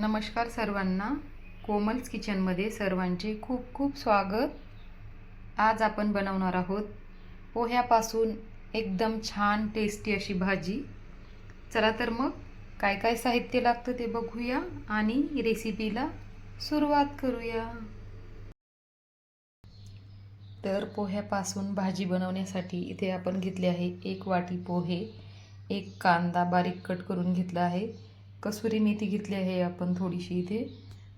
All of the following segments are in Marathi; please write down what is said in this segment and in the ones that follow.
नमस्कार सर्वांना. कोमल्स किचनमध्ये सर्वांचे खूप खूप स्वागत. आज आपण बनवणार आहोत पोह्यापासून एकदम छान टेस्टी अशी भाजी. चला तर मग काय काय साहित्य लागतं ते बघूया आणि रेसिपीला सुरुवात करूया. तर पोह्यापासून भाजी बनवण्यासाठी इथे आपण घेतले आहे एक वाटी पोहे एक कांदा बारीक कट करून घेतला आहे. कसुरी मेथी घेतली आहे आपण थोडीशी इथे.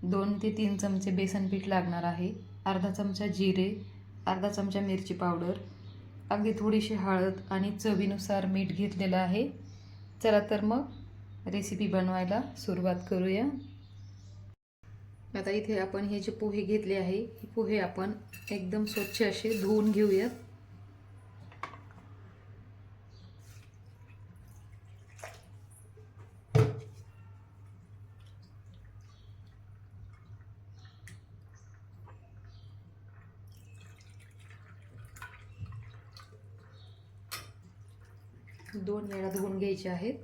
दोन ते तीन चमचे बेसन पीठ लागणार आहे. अर्धा चमचा जिरे अर्धा चमचा मिरची पावडर अगदी थोडीशी हळद आणि चवीनुसार मीठ घेतलेलं आहे. चला तर मग रेसिपी बनवायला सुरुवात करूया. आता इथे आपण हे जे पोहे घेतले आहे हे पोहे आपण एकदम स्वच्छ असे धुवून घेऊयात. दोन वेळा धुवून घ्यायचे आहेत.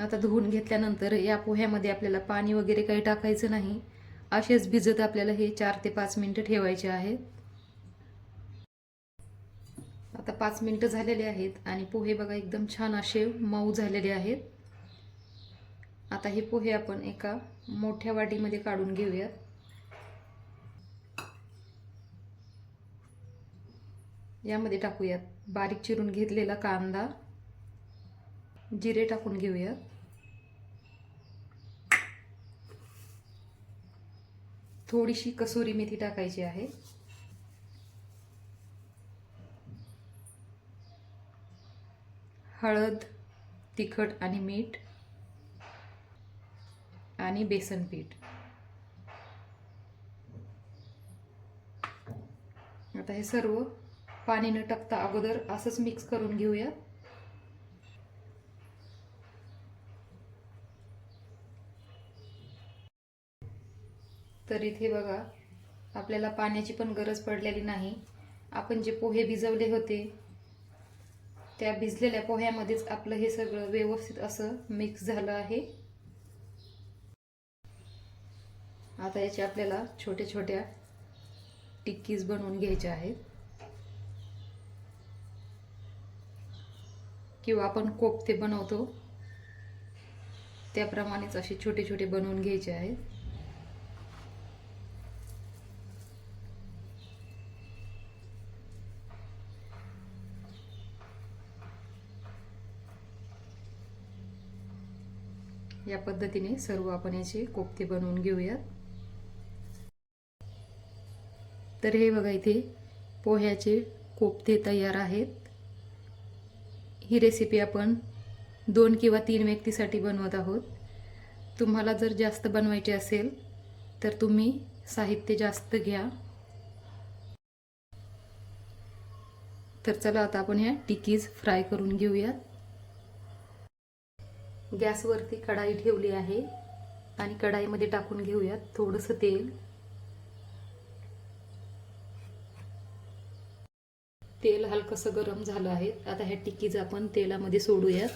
आता धुवून घेतल्यानंतर या पोह्यामध्ये आपल्याला पाणी वगैरे काही टाकायचं नाही. असेच भिजत आपल्याला हे चार ते पाच मिनटं ठेवायचे आहेत. आता पाच मिनटं झालेले आहेत आणि पोहे बघा एकदम छान असे मऊ झालेले आहेत. आता हे पोहे आपण एका मोठ्या वाटीमध्ये काढून घेऊयात. यामध्ये टाकूयात. बारीक चिरून घेतलेला कांदा. जिरे टाकून घेऊयात. थोडीशी कसुरी मेथी टाकायची आहे. हळद तिखट आणि मीठ. आणि बेसन पीठ. आता हे सर्व पाणी न टाकता अगोदर असंच मिक्स करून घेऊया. तर इथे बघा आपल्याला पाण्याची पण गरज पडलेली नाही. आपण जे पोहे भिजवले होते त्या भिजलेल्या पोह्यामध्येच आपलं हे सगळं व्यवस्थित असं मिक्स झालं आहे. आता याचे आपल्याला छोट्या छोट्या टिक्कीज बनवून घ्यायच्या आहेत. किंवा आपण कोफ्ते बनवतो त्याप्रमाणेच असे छोटे छोटे बनवून घ्यायचे आहेत. या पद्धतीने सर्व आपण याचे कोफ्ते बनवून घेऊयात. तर हे बघा इथे पोह्याचे कोफ्ते तयार आहेत. ही रेसिपी आपण दोन किंवा तीन व्यक्तीसाठी बनवत आहोत. तुम्हाला जर जास्त बनवायचे असेल तर तुम्ही साहित्य जास्त घ्या. तर चला आता आपण ह्या टिकीज फ्राय करून घेऊयात. गॅसवरती कढाई ठेवली आहे आणि कढाईमध्ये टाकून घेऊयात थोडंसं तेल. तेल हलकंसं गरम झालं आहे. आता ह्या टिक्कीज आपण तेलामध्ये सोडूयात.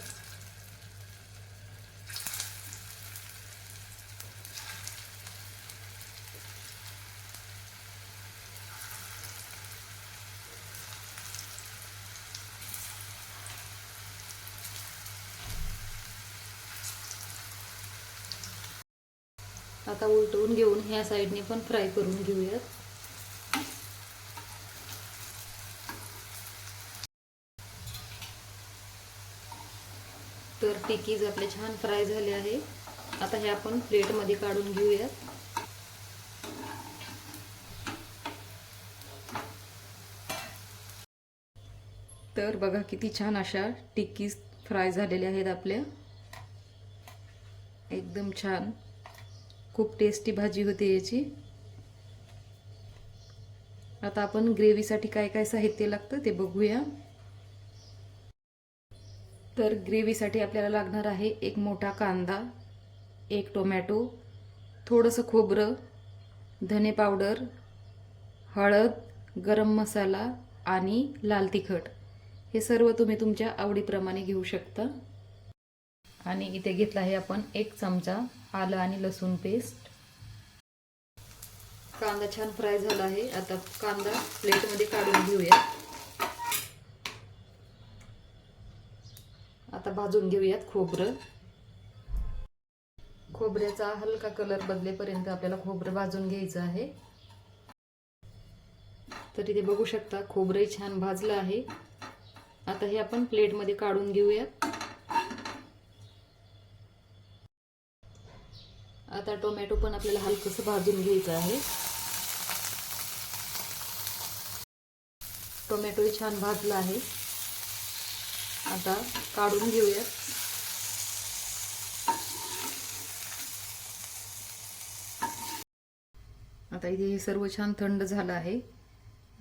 आता उलटवून घेऊन ह्या साईडने पण फ्राय करून घेऊयात तर टिकीज आपले छान फ्राय झाले आहे. आता हे आपण प्लेटमध्ये काढून घेऊयात. तर बघा किती छान अशा टिक्कीज फ्राय झालेल्या आहेत आपल्या. एकदम छान. खूप टेस्टी भाजी होते याची. आता आपण ग्रेव्हीसाठी काय काय साहित्य लागतं ते बघूया. तर ग्रेव्हीसाठी आपल्याला लागणार आहे एक मोठा कांदा एक टोमॅटो थोडंसं खोबरं धने पावडर हळद गरम मसाला आणि लाल तिखट. हे सर्व तुम्ही तुमच्या आवडीप्रमाणे घेऊ शकता. आणि इथे घेतला आहे आपण एक चमचा आलं आणि लसूण पेस्ट. कांदा छान फ्राय झाला आहे. आता कांदा प्लेटमध्ये काढून घेऊया. आता भाजून घेऊयात खोबरं. खोबऱ्याचा हलका कलर बदलेपर्यंत आपल्याला खोबरं भाजून घ्यायचं आहे. तर इथे बघू शकता खोबरंही छान भाजलं आहे. आता हे आपण प्लेटमध्ये काढून घेऊयात. आता टोमॅटो पण आपल्याला हलकंसं भाजून घ्यायचं आहे. टोमॅटोही छान भाजला आहे. आता काढून घेऊयात. आता इथे हे सर्व छान थंड झालं आहे.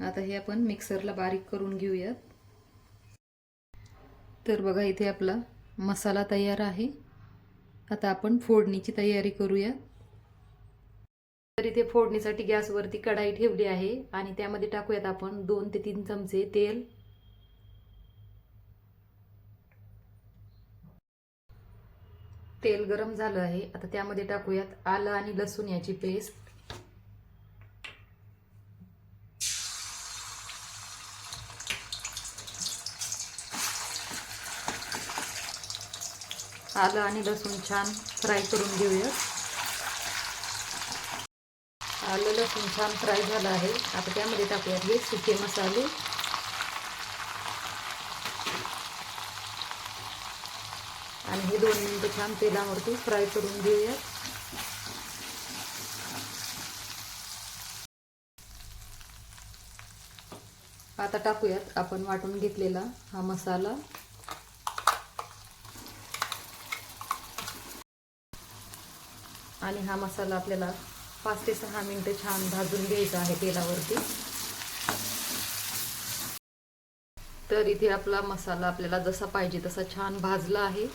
आता हे आपण मिक्सरला बारीक करून घेऊयात. तर बघा इथे आपला मसाला तयार आहे. आता आपण फोडणीची तयारी करूया तर इथे फोडणीसाठी गॅसवरती कढाई ठेवली आहे आणि त्यामध्ये टाकूयात आपण दोन ते तीन चमचे तेल. तेल गरम झालं आहे. आता त्यामध्ये टाकूयात आलं आणि लसूण याची पेस्ट आलं आणि लसूण छान फ्राय करून घेऊया आलं लसूण छान फ्राय झालं आहे. आता त्यामध्ये टाकूयात हे सुके मसाले. आणि हे दोन मिनटं छान तेलावरती फ्राय करून घेऊयात आता टाकूयात आपण वाटून घेतलेला हा मसाला. आणि हा मसाला आपल्याला पाच ते सहा मिनटं छान भाजून घ्यायचा आहे तेलावरती. तर इथे आपला मसाला आपल्याला जसा पाहिजे तसा छान भाजला आहे.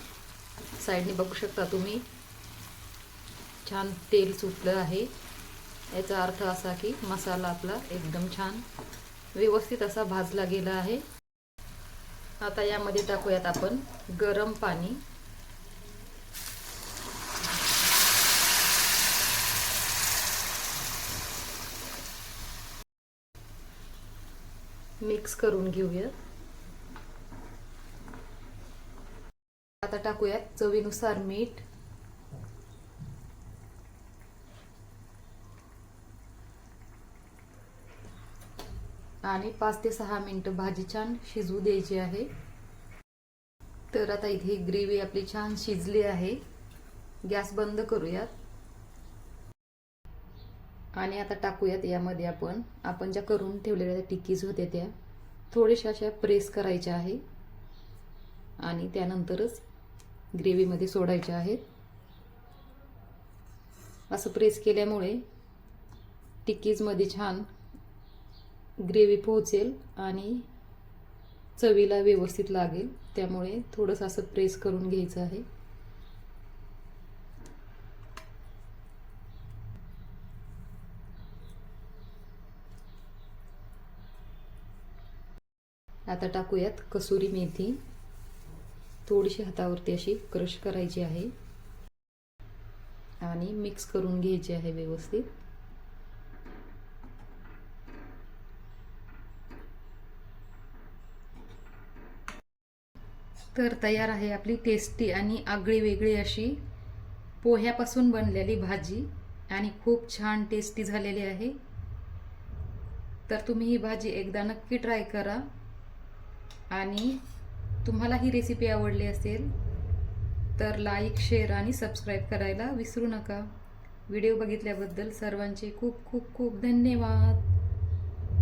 साईडने बघू शकता तुम्ही. छान तेल सुटलं आहे. याचा अर्थ असा की मसाला आपला एकदम छान व्यवस्थित असा भाजला गेला आहे. आता यामध्ये टाकूयात आपण गरम पाणी. मिक्स करून घेऊया टाकूयात चवीनुसार मीठ. आणि पाच ते सहा मिनटं भाजी छान शिजवू द्यायची आहे. तर आता इथे ग्रेव्ही आपली छान शिजली आहे. गॅस बंद करूयात. आणि आता टाकूयात यामध्ये आपण. आपण ज्या करून ठेवलेल्या टिक्कीज होत्या त्या. थोड्याशा अशा प्रेस करायच्या आहे. आणि त्यानंतरच ग्रेव्हीमध्ये सोडायच्या आहेत. असं प्रेस केल्यामुळे टिक्कीजमध्ये छान ग्रेव्ही पोहोचेल आणि चवीला व्यवस्थित लागेल. त्यामुळे थोडंसं असं प्रेस करून घ्यायचं आहे. आता टाकूयात कसुरी मेथी. थोडीशी हातावरती अशी क्रश करायची आहे. आणि मिक्स करून घ्यायची आहे व्यवस्थित. तर तयार आहे आपली टेस्टी आणि आगळी वेगळी अशी पोह्यापासून बनलेली भाजी. आणि खूप छान टेस्टी झालेली आहे. तर तुम्ही ही भाजी एकदा नक्की ट्राय करा. आणि तुम्हाला ही रेसिपी आवडली असेल तर लाईक शेअर आणि सबस्क्राईब करायला विसरू नका. व्हिडिओ बघितल्याबद्दल सर्वांचे खूप खूप खूप धन्यवाद.